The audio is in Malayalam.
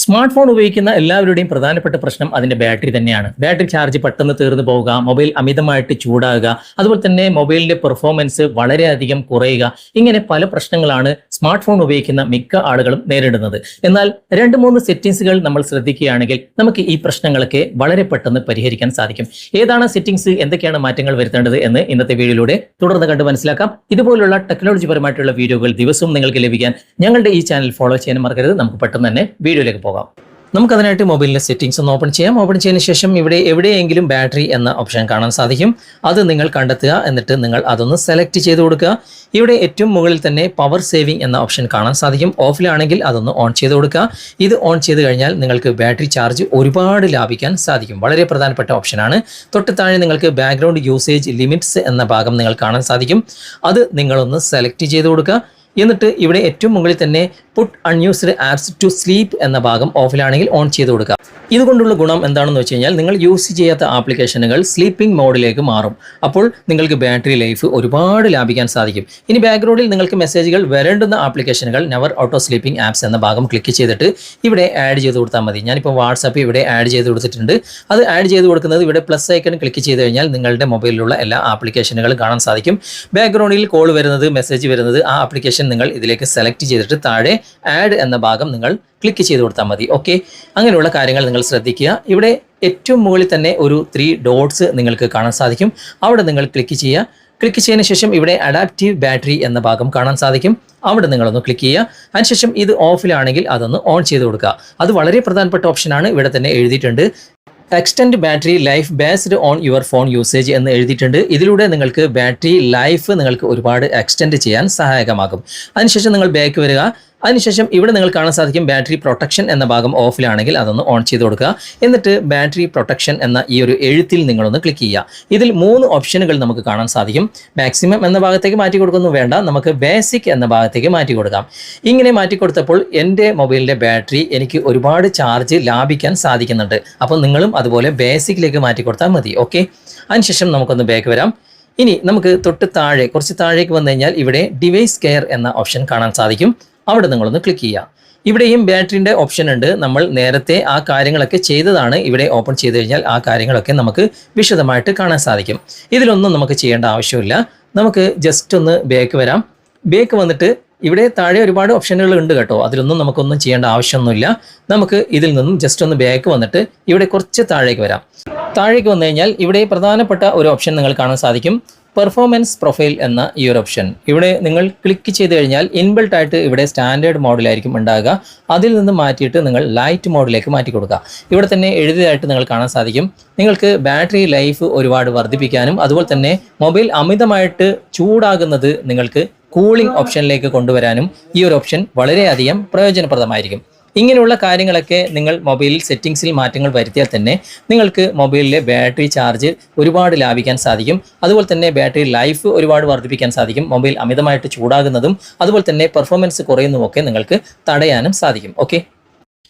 സ്മാർട്ട് ഫോൺ ഉപയോഗിക്കുന്ന എല്ലാവരുടെയും പ്രധാനപ്പെട്ട പ്രശ്നം അതിന്റെ ബാറ്ററി തന്നെയാണ്. ബാറ്ററി ചാർജ് പെട്ടെന്ന് തീർന്നു പോവുക മൊബൈൽ അമിതമായിട്ട് ചൂടാകുക അതുപോലെ തന്നെ മൊബൈലിന്റെ പെർഫോമൻസ് വളരെയധികം കുറയുക ഇങ്ങനെ പല പ്രശ്നങ്ങളാണ് സ്മാർട്ട് ഫോൺ ഉപയോഗിക്കുന്ന മിക്ക ആളുകളും നേരിടുന്നത്. എന്നാൽ രണ്ട് മൂന്ന് സെറ്റിംഗ്സുകൾ നമ്മൾ ശ്രദ്ധിക്കുകയാണെങ്കിൽ നമുക്ക് ഈ പ്രശ്നങ്ങളൊക്കെ വളരെ പെട്ടെന്ന് പരിഹരിക്കാൻ സാധിക്കും. ഏതാണ് സെറ്റിംഗ്സ് എന്തൊക്കെയാണ് മാറ്റങ്ങൾ വരുത്തേണ്ടത് എന്ന് ഇന്നത്തെ വീഡിയോയിലൂടെ തുടർന്ന് കണ്ട് മനസ്സിലാക്കാം. ഇതുപോലുള്ള ടെക്നോളജി പരമായിട്ടുള്ള വീഡിയോകൾ ദിവസവും നിങ്ങൾക്ക് ലഭിക്കാൻ ഞങ്ങളുടെ ഈ ചാനൽ ഫോളോ ചെയ്യാൻ മറക്കരുത്. നമുക്ക് പെട്ടെന്ന് തന്നെ വീഡിയോയിലേക്ക് പോകാം. നമുക്കതിനായിട്ട് മൊബൈലിന്റെ സെറ്റിംഗ്സ് ഒന്ന് ഓപ്പൺ ചെയ്യാം. ഓപ്പൺ ചെയ്തതിന് ശേഷം ഇവിടെ എവിടെയെങ്കിലും ബാറ്ററി എന്ന ഓപ്ഷൻ കാണാൻ സാധിക്കും. അത് നിങ്ങൾ കണ്ടെത്തുക. എന്നിട്ട് നിങ്ങൾ അതൊന്ന് സെലക്ട് ചെയ്ത് കൊടുക്കുക. ഇവിടെ ഏറ്റവും മുകളിൽ തന്നെ പവർ സേവിംഗ് എന്ന ഓപ്ഷൻ കാണാൻ സാധിക്കും. ഓഫിലാണെങ്കിൽ അതൊന്ന് ഓൺ ചെയ്ത് കൊടുക്കുക. ഇത് ഓൺ ചെയ്ത് കഴിഞ്ഞാൽ നിങ്ങൾക്ക് ബാറ്ററി ചാർജ് ഒരുപാട് ലാഭിക്കാൻ സാധിക്കും. വളരെ പ്രധാനപ്പെട്ട ഓപ്ഷനാണ് തൊട്ട് താഴെ നിങ്ങൾക്ക് ബാക്ക്ഗ്രൗണ്ട് യൂസേജ് ലിമിറ്റ്സ് എന്ന ഭാഗം നിങ്ങൾ കാണാൻ സാധിക്കും. അത് നിങ്ങളൊന്ന് സെലക്ട് ചെയ്ത് കൊടുക്കുക. എന്നിട്ട് ഇവിടെ ഏറ്റവും മുകളിൽ തന്നെ put unused apps to sleep എന്ന ഭാഗം ഓഫിലാണെങ്കിൽ ഓൺ ചെയ്ത് കൊടുക്കുക. ഇതുകൊണ്ടുള്ള ഗുണം എന്താണെന്ന് വെച്ച് കഴിഞ്ഞാൽ നിങ്ങൾ യൂസ് ചെയ്യാത്ത ആപ്ലിക്കേഷനുകൾ സ്ലീപ്പിംഗ് മോഡിലേക്ക് മാറും. അപ്പോൾ നിങ്ങൾക്ക് ബാറ്ററി ലൈഫ് ഒരുപാട് ലാഭിക്കാൻ സാധിക്കും. ഇനി ബാക്ക്ഗ്രൗണ്ടിൽ നിങ്ങൾക്ക് മെസ്സേജുകൾ വരേണ്ടുന്ന ആപ്ലിക്കേഷനുകൾ നെവർ ഓട്ടോ സ്ലീപ്പിംഗ് ആപ്സ് എന്ന ഭാഗം ക്ലിക്ക് ചെയ്തിട്ട് ഇവിടെ ആഡ് ചെയ്ത് കൊടുത്താൽ മതി. ഞാനിപ്പോൾ വാട്സാപ്പ് ഇവിടെ ആഡ് ചെയ്ത് കൊടുത്തിട്ടുണ്ട്. അത് ആഡ് ചെയ്ത് കൊടുക്കുന്നത് ഇവിടെ പ്ലസ് ഐക്കൺ ക്ലിക്ക് ചെയ്ത് കഴിഞ്ഞാൽ നിങ്ങളുടെ മൊബൈലിലുള്ള എല്ലാ ആപ്ലിക്കേഷനുകളും കാണാൻ സാധിക്കും. ബാക്ക്ഗ്രൗണ്ടിൽ കോൾ വരുന്നത് മെസ്സേജ് വരുന്നത് ആ ആപ്ലിക്കേഷൻ നിങ്ങൾ ഇതിലേക്ക് സെലക്ട് ചെയ്തിട്ട് താഴെ ആഡ് എന്ന ഭാഗം നിങ്ങൾ ക്ലിക്ക് ചെയ്ത് കൊടുത്താൽ മതി. ഓക്കെ അങ്ങനെയുള്ള കാര്യങ്ങൾ നിങ്ങൾ ശ്രദ്ധിക്കുക. ഇവിടെ ഏറ്റവും മുകളിൽ തന്നെ ഒരു ത്രീ ഡോട്ട്സ് നിങ്ങൾക്ക് കാണാൻ സാധിക്കും. അവിടെ നിങ്ങൾ ക്ലിക്ക് ചെയ്യുക. ക്ലിക്ക് ചെയ്തതിന് ശേഷം ഇവിടെ അഡാപ്റ്റീവ് ബാറ്ററി എന്ന ഭാഗം കാണാൻ സാധിക്കും. അവിടെ നിങ്ങളൊന്ന് ക്ലിക്ക് ചെയ്യുക. അതിനുശേഷം ഇത് ഓഫിലാണെങ്കിൽ അതൊന്ന് ഓൺ ചെയ്ത് കൊടുക്കുക. അത് വളരെ പ്രധാനപ്പെട്ട ഓപ്ഷനാണ് ഇവിടെ തന്നെ എഴുതിയിട്ടുണ്ട്. Extend battery life based on your phone usage എന്ന് എഴുതിയിട്ടുണ്ട്. ഇതിലൂടെ നിങ്ങൾക്ക് ബാറ്ററി ലൈഫ് നിങ്ങൾക്ക് ഒരുപാട് എക്സ്റ്റെൻഡ് ചെയ്യാൻ സഹായകമാകും. അതിനുശേഷം നിങ്ങൾ ബാക്ക് വരിക. അതിനുശേഷം ഇവിടെ നിങ്ങൾ കാണാൻ സാധിക്കും ബാറ്ററി പ്രൊട്ടക്ഷൻ എന്ന ഭാഗം ഓഫിലാണെങ്കിൽ അതൊന്ന് ഓൺ ചെയ്ത് കൊടുക്കുക. എന്നിട്ട് ബാറ്ററി പ്രൊട്ടക്ഷൻ എന്ന ഈ ഒരു എഴുത്തിൽ നിങ്ങളൊന്ന് ക്ലിക്ക് ചെയ്യുക. ഇതിൽ മൂന്ന് ഓപ്ഷനുകൾ നമുക്ക് കാണാൻ സാധിക്കും. മാക്സിമം എന്ന ഭാഗത്തേക്ക് മാറ്റി കൊടുക്കുന്നു. വേണ്ട നമുക്ക് ബേസിക് എന്ന ഭാഗത്തേക്ക് മാറ്റി കൊടുക്കാം. ഇങ്ങനെ മാറ്റി കൊടുത്തപ്പോൾ എന്റെ മൊബൈലിന്റെ ബാറ്ററി എനിക്ക് ഒരുപാട് ചാർജ് ലാഭിക്കാൻ സാധിക്കുന്നുണ്ട്. അപ്പോൾ നിങ്ങളും അതുപോലെ ബേസിക്കിലേക്ക് മാറ്റി കൊടുത്താൽ മതി. ഓക്കെ അതിനുശേഷം നമുക്കൊന്ന് ബാക്ക് വരാം. ഇനി നമുക്ക് തൊട്ട് താഴെ കുറച്ച് താഴേക്ക് വന്നു കഴിഞ്ഞാൽ ഇവിടെ ഡിവൈസ് കെയർ എന്ന ഓപ്ഷൻ കാണാൻ സാധിക്കും. അവിടെ നിങ്ങളൊന്ന് ക്ലിക്ക് ചെയ്യുക. ഇവിടെയും ബാറ്ററിന്റെ ഓപ്ഷൻ ഉണ്ട്. നമ്മൾ നേരത്തെ ആ കാര്യങ്ങളൊക്കെ ചെയ്തതാണ്. ഇവിടെ ഓപ്പൺ ചെയ്ത് കഴിഞ്ഞാൽ ആ കാര്യങ്ങളൊക്കെ നമുക്ക് വിശദമായിട്ട് കാണാൻ സാധിക്കും. ഇതിലൊന്നും നമുക്ക് ചെയ്യേണ്ട ആവശ്യമില്ല. നമുക്ക് ജസ്റ്റ് ഒന്ന് ബേക്ക് വരാം. ബേക്ക് വന്നിട്ട് ഇവിടെ താഴെ ഒരുപാട് ഓപ്ഷനുകൾ ഉണ്ട് കേട്ടോ. അതിലൊന്നും നമുക്കൊന്നും ചെയ്യേണ്ട ആവശ്യമൊന്നുമില്ല. നമുക്ക് ഇതിൽ നിന്നും ജസ്റ്റ് ഒന്ന് ബാക്ക് വന്നിട്ട് ഇവിടെ കുറച്ച് താഴേക്ക് വരാം. താഴേക്ക് വന്നു കഴിഞ്ഞാൽ ഇവിടെ പ്രധാനപ്പെട്ട ഒരു ഓപ്ഷൻ നിങ്ങൾ കാണാൻ സാധിക്കും. പെർഫോമൻസ് പ്രൊഫൈൽ എന്ന ഈ ഒരു ഓപ്ഷൻ ഇവിടെ നിങ്ങൾ ക്ലിക്ക് ചെയ്ത് കഴിഞ്ഞാൽ ഇൻബിൾട്ട് ആയിട്ട് ഇവിടെ സ്റ്റാൻഡേർഡ് മോഡിലായിരിക്കും ഉണ്ടാകുക. അതിൽ നിന്ന് മാറ്റിയിട്ട് നിങ്ങൾ ലൈറ്റ് മോഡിലേക്ക് മാറ്റി കൊടുക്കുക. ഇവിടെ തന്നെ എഴുതിയതായിട്ട് നിങ്ങൾ കാണാൻ സാധിക്കും. നിങ്ങൾക്ക് ബാറ്ററി ലൈഫ് ഒരുപാട് വർദ്ധിപ്പിക്കാനും അതുപോലെ തന്നെ മൊബൈൽ അമിതമായിട്ട് ചൂടാകുന്നത് നിങ്ങൾക്ക് കൂളിംഗ് ഓപ്ഷനിലേക്ക് കൊണ്ടുവരാനും ഈ ഒരു ഓപ്ഷൻ വളരെയധികം പ്രയോജനപ്രദമായിരിക്കും. ഇങ്ങനെയുള്ള കാര്യങ്ങളൊക്കെ നിങ്ങൾ മൊബൈലിൽ സെറ്റിംഗ്സിൽ മാറ്റങ്ങൾ വരുത്തിയാൽ തന്നെ നിങ്ങൾക്ക് മൊബൈലിലെ ബാറ്ററി ചാർജ് ഒരുപാട് ലാഭിക്കാൻ സാധിക്കും. അതുപോലെ തന്നെ ബാറ്ററി ലൈഫ് ഒരുപാട് വർദ്ധിപ്പിക്കാൻ സാധിക്കും. മൊബൈൽ അമിതമായിട്ട് ചൂടാകുന്നതും അതുപോലെ തന്നെ പെർഫോമൻസ് കുറയുന്നതുമൊക്കെ നിങ്ങൾക്ക് തടയാനും സാധിക്കും. ഓക്കെ